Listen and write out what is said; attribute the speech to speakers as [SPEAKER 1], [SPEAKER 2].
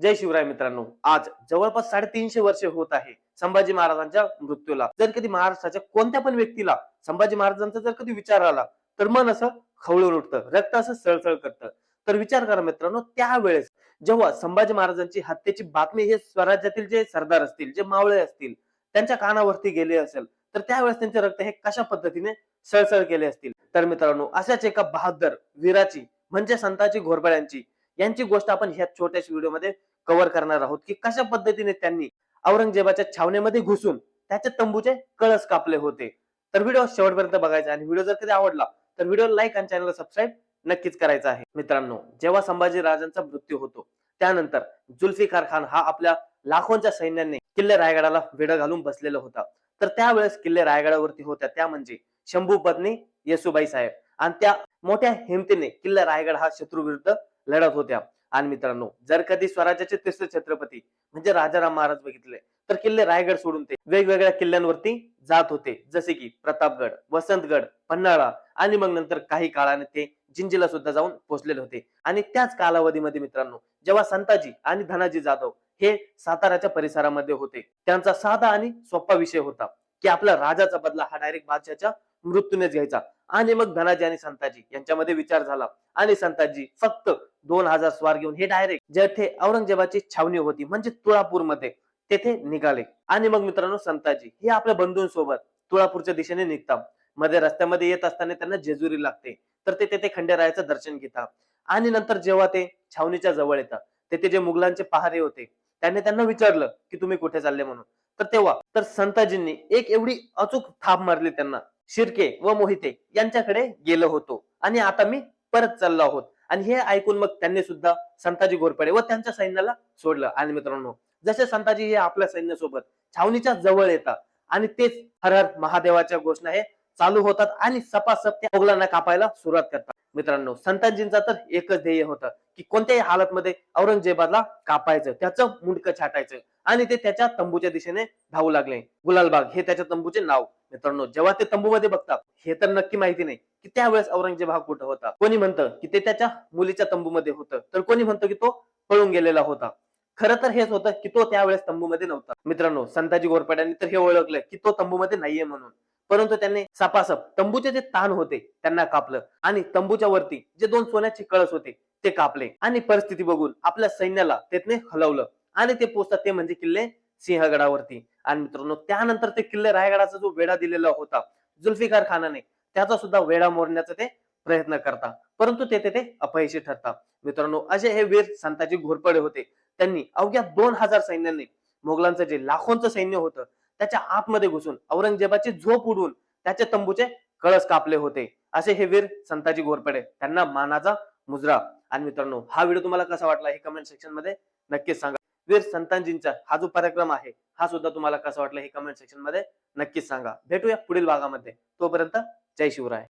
[SPEAKER 1] जय शिवराय मित्रांनो आज जवळपास साडेतीनशे वर्षे होत आहे संभाजी महाराजांच्या मृत्यूला. जर कधी महाराष्ट्राच्या कोणत्या पण व्यक्तीला संभाजी महाराजांचा जर कधी विचार आला तर मन असं खवळून उठतं रक्त असं सळसळ करतं. तर विचार करा मित्रांनो त्यावेळेस जेव्हा संभाजी महाराजांची हत्येची बातमी हे स्वराज्यातील जे सरदार असतील जे मावळे असतील त्यांच्या कानावरती गेले असेल तर त्यावेळेस त्यांचे रक्त हे कशा पद्धतीने सळसळ केले असतील? तर मित्रांनो अशाच एका बहादर वीराची म्हणजे संताची घोरपड्यांची यांची गोष्ट आपण ह्या छोट्याशा व्हिडिओमध्ये कव्हर करणार आहोत की कशा पद्धतीने त्यांनी औरंगजेबाच्या छावणीमध्ये घुसून त्याच्या तंबूचे कळस कापले होते. तर व्हिडिओ शेवटपर्यंत बघायचा आणि व्हिडिओ जर कधी आवडला तर व्हिडिओ लाईक आणि चॅनलला सबस्क्राईब नक्कीच करायचा आहे. मित्रांनो जेव्हा संभाजी राजांचा मृत्यू होतो त्यानंतर जुल्फिकार खान हा आपल्या लाखोंच्या सैन्याने किल्ले रायगडाला वेढा घालून बसलेला होता. तर त्यावेळेस किल्ले रायगडावरती होत्या. त्या म्हणजे शंभू पत्नी येसुबाई साहेब. आणि त्या मोठ्या हिमतीने किल्ला रायगड हा शत्रू विरुद्ध लढत होत्या. आणि मित्रांनो जर कधी स्वराज्याचे तिसरे छत्रपती म्हणजे राजाराम महाराज बघितले तर किल्ले रायगड सोडून ते वेगवेगळ्या किल्ल्यांवरती जात होते. जसे की प्रतापगड वसंतगड पन्हाळा आणि मग नंतर काही काळाने ते जिंजीला सुद्धा जाऊन पोहोचलेले होते. आणि त्याच कालावधीमध्ये मित्रांनो जेव्हा संताजी आणि धनाजी जाधव हे साताराच्या परिसरामध्ये होते त्यांचा साधा आणि सोपा विषय होता की आपला राजाचा बदला हा डायरेक्ट बादशाच्या मृत्यूनेच घ्यायचा. आणि मग धनाजी आणि संताजी यांच्यामध्ये विचार झाला. आणि संताजी फक्त दोन हजार स्वार घेऊन हे डायरेक्ट जेथे औरंगजेबाची छावणी होती म्हणजे तुळापूरमध्ये तेथे निघाले. आणि मग मित्रांनो संताजी हे आपल्या बंधूंसोबत तुळापूरच्या दिशेने निघतात. मध्ये रस्त्यामध्ये येत असताना त्यांना जेजुरी लागते. तर ते तेथे खंडेरायाचं दर्शन घेतात. आणि नंतर जेव्हा ते छावणीच्या जवळ येतात तेथे जे मुघलांचे पहारे होते त्यांनी त्यांना विचारलं की तुम्ही कुठे चालले म्हणून? तर तेव्हा तर संताजींनी एक एवढी अचूक थाप मारली त्यांना. शिर्के व मोहिते यांच्याकडे गेलो होतो. आणि आता मी परत चाललो आहोत. आणि हे ऐकून मग त्यांनी सुद्धा संताजी घोरपडे व त्यांच्या सैन्याला सोडलं. आणि मित्रांनो जसे संताजी हे आपल्या सैन्यासोबत छावणीच्या जवळ येतात आणि तेच हर हर महादेवाच्या घोषणा हे चालू होतात आणि सपासप त्या मोगलांना कापायला सुरुवात करतात. मित्रांनो संताजींचा तर एकच ध्येय होतं की कोणत्याही हालतमध्ये औरंगजेबाला कापायचं त्याचं मुंडकं छाटायचं. आणि ते त्याच्या तंबूच्या दिशेने धावू लागले. गुलालबाग हे त्याच्या तंबूचे नाव. मित्रांनो जेव्हा ते तंबूमध्ये बघतात हे तर नक्की माहिती नाही की त्यावेळेस औरंगजेब हा कुठं होता? कोणी म्हणतं की ते त्याच्या मुलीच्या तंबूमध्ये होतं? तर कोणी म्हणतं की तो पळून गेलेला होता? खरं तर हेच होतं की तो त्यावेळेस तंबूमध्ये नव्हता. मित्रांनो संताजी घोरपड्यांनी तर हे ओळखलं की तो तंबूमध्ये नाहीये म्हणून. परंतु त्यांनी सपासप तंबूचे जे ताण होते त्यांना कापलं आणि तंबूच्या वरती जे दोन सोन्याचे कळस होते ते कापले. आणि परिस्थिती बघून आपल्या सैन्याला तेथने हलवलं. आणि ते पोचतात ते म्हणजे किल्ले सिंहगडावरती. आणि मित्रांनो त्यानंतर ते किल्ले रायगडाचा जो वेढा दिलेला होता जुल्फिकार खानाने त्याचा सुद्धा वेढा मोडण्याचा ते प्रयत्न करतात. परंतु तेथे ते अपयशी ठरतात. मित्रांनो असे हे वीर संताजी घोरपडे होते. त्यांनी अवघ्या दोन हजार सैन्याने मोगलांचं जे लाखोंचं सैन्य होतं त्याच्या आतमध्ये घुसून औरंगजेबाची झोप उडवून त्याचे तंबूचे कळस कापले होते. असे हे वीर संताजी घोरपडे त्यांना मानाचा मुजरा. आणि मित्रांनो हा व्हिडिओ तुम्हाला कसा वाटला हे कमेंट सेक्शनमध्ये नक्कीच सांगा. वीर संतांजींचा हा जो पराक्रम आहे हा सुद्धा तुम्हाला कसा वाटला हे कमेंट सेक्शनमध्ये नक्कीच सांगा. भेटूया पुढील भागामध्ये. तोपर्यंत जय शिवराय.